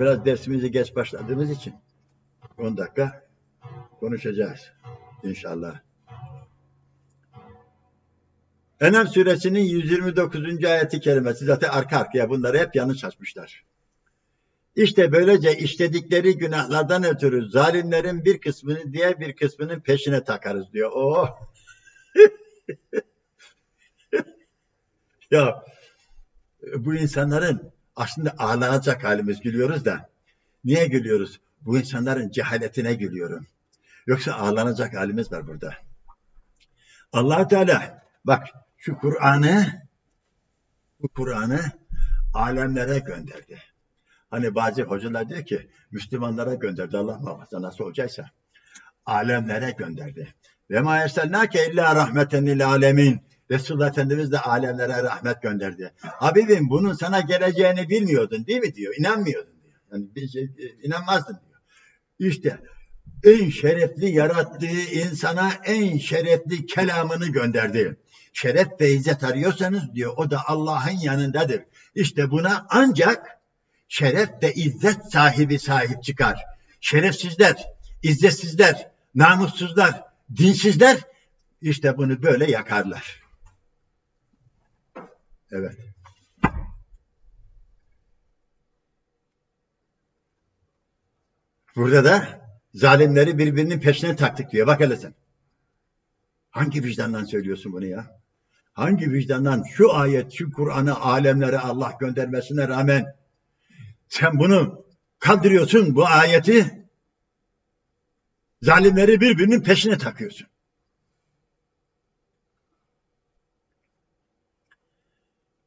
Biraz dersimizi geç başladığımız için 10 dakika konuşacağız inşallah. Enam suresinin 129. ayeti kerimesi zaten arka arkaya bunları hep yanlış açmışlar. İşte böylece işledikleri günahlardan ötürü zalimlerin bir kısmını diğer bir kısmının peşine takarız diyor. Oh! ya bu insanların aslında ağlanacak halimiz gülüyoruz da niye gülüyoruz? Bu insanların cehaletine gülüyorum. Yoksa ağlanacak halimiz var burada. allah Teala bak şu Kur'an'ı bu Kur'an'ı alemlere gönderdi. Hani bazı hocalar diyor ki Müslümanlara gönderdi Allah muhafaza nasıl olacaksa. Alemlere gönderdi. Ve ma erselnake illa rahmeten lil alemin. Resulullah Efendimiz de alemlere rahmet gönderdi. Habibim bunun sana geleceğini bilmiyordun değil mi diyor. İnanmıyordun diyor. Yani bir şey, inanmazdın diyor. İşte en şerefli yarattığı insana en şerefli kelamını gönderdi. Şeref ve izzet arıyorsanız diyor o da Allah'ın yanındadır. İşte buna ancak şeref ve izzet sahibi sahip çıkar. Şerefsizler, izzetsizler, namussuzlar, dinsizler işte bunu böyle yakarlar. Evet. Burada da zalimleri birbirinin peşine taktık diyor. Bak hele sen. Hangi vicdandan söylüyorsun bunu ya? Hangi vicdandan şu ayet, şu Kur'an'ı alemlere Allah göndermesine rağmen sen bunu kaldırıyorsun bu ayeti zalimleri birbirinin peşine takıyorsun.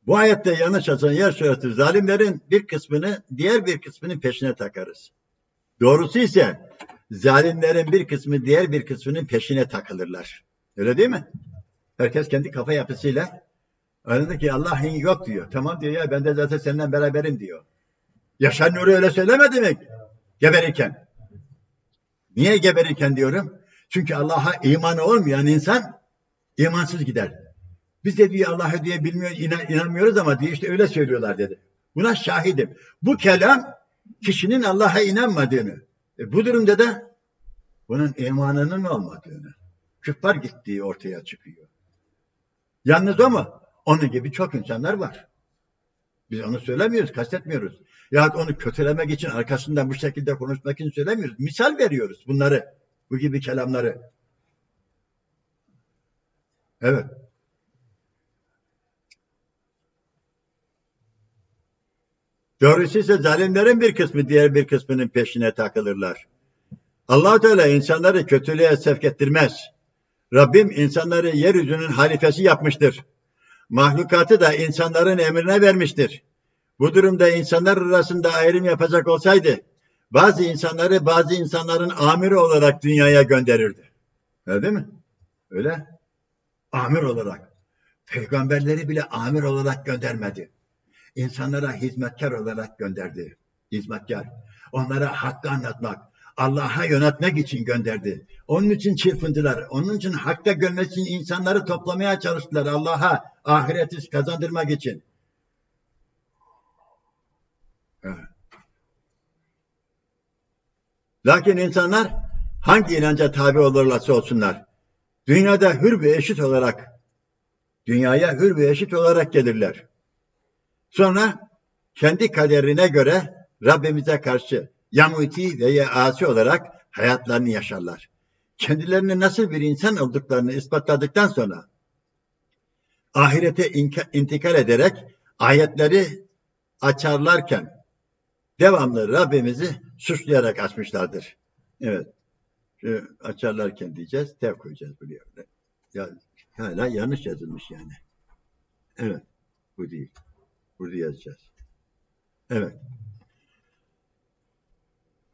Bu ayette yanlış açan yer şurası. Zalimlerin bir kısmını diğer bir kısmının peşine takarız. Doğrusu ise zalimlerin bir kısmı diğer bir kısmının peşine takılırlar. Öyle değil mi? Herkes kendi kafa yapısıyla anladı ki Allah'ın yok diyor. Tamam diyor ya ben de zaten seninle beraberim diyor. Yaşar Nuri öyle söylemedi mi? Geberirken. Niye geberirken diyorum? Çünkü Allah'a imanı olmayan insan imansız gider. Biz de diyor Allah'ı diye bilmiyor, inan, inanmıyoruz ama diye işte öyle söylüyorlar dedi. Buna şahidim. Bu kelam kişinin Allah'a inanmadığını, e bu durumda da bunun imanının olmadığını, küffar gittiği ortaya çıkıyor. Yalnız o mu? Onun gibi çok insanlar var. Biz onu söylemiyoruz, kastetmiyoruz. Ya onu kötülemek için arkasından bu şekilde konuşmak için söylemiyoruz. Misal veriyoruz bunları. Bu gibi kelamları. Evet. Doğrusu ise zalimlerin bir kısmı diğer bir kısmının peşine takılırlar. allah Teala insanları kötülüğe sevk ettirmez. Rabbim insanları yeryüzünün halifesi yapmıştır. Mahlukatı da insanların emrine vermiştir. Bu durumda insanlar arasında ayrım yapacak olsaydı bazı insanları bazı insanların amiri olarak dünyaya gönderirdi. Öyle değil mi? Öyle. Amir olarak. Peygamberleri bile amir olarak göndermedi. İnsanlara hizmetkar olarak gönderdi. Hizmetkar. Onlara hakkı anlatmak, Allah'a yönetmek için gönderdi. Onun için çırpındılar. Onun için hakta görmek için insanları toplamaya çalıştılar. Allah'a ahireti kazandırmak için. Lakin insanlar hangi inanca tabi olurlarsa olsunlar, dünyada hür ve eşit olarak, dünyaya hür ve eşit olarak gelirler. Sonra kendi kaderine göre Rabbimize karşı yamuti veya asi olarak hayatlarını yaşarlar. Kendilerini nasıl bir insan olduklarını ispatladıktan sonra ahirete intikal ederek ayetleri açarlarken devamlı Rabbimizi suçlayarak açmışlardır. Evet. Şu açarlarken diyeceğiz, tev koyacağız buraya. Ya, hala yanlış yazılmış yani. Evet. Bu değil. Burada yazacağız. Evet.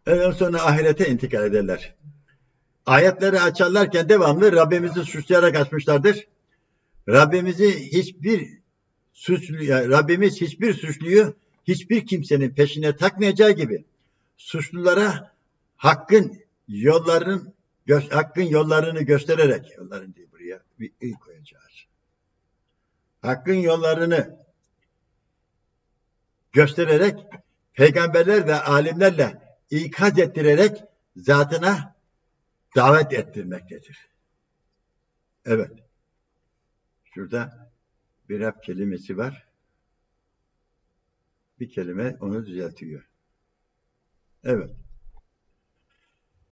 Evet sonra ahirete intikal ederler. Ayetleri açarlarken devamlı Rabbimizi suçlayarak açmışlardır. Rabbimizi hiçbir suçlu, Rabbimiz hiçbir suçluyu hiçbir kimsenin peşine takmayacağı gibi suçlulara hakkın yolların hakkın yollarını göstererek yolların diye buraya bir il koyacağız. Hakkın yollarını göstererek peygamberler ve alimlerle ikaz ettirerek zatına davet ettirmektedir. Evet. Şurada bir Rab kelimesi var. Bir kelime onu düzeltiyor. Evet.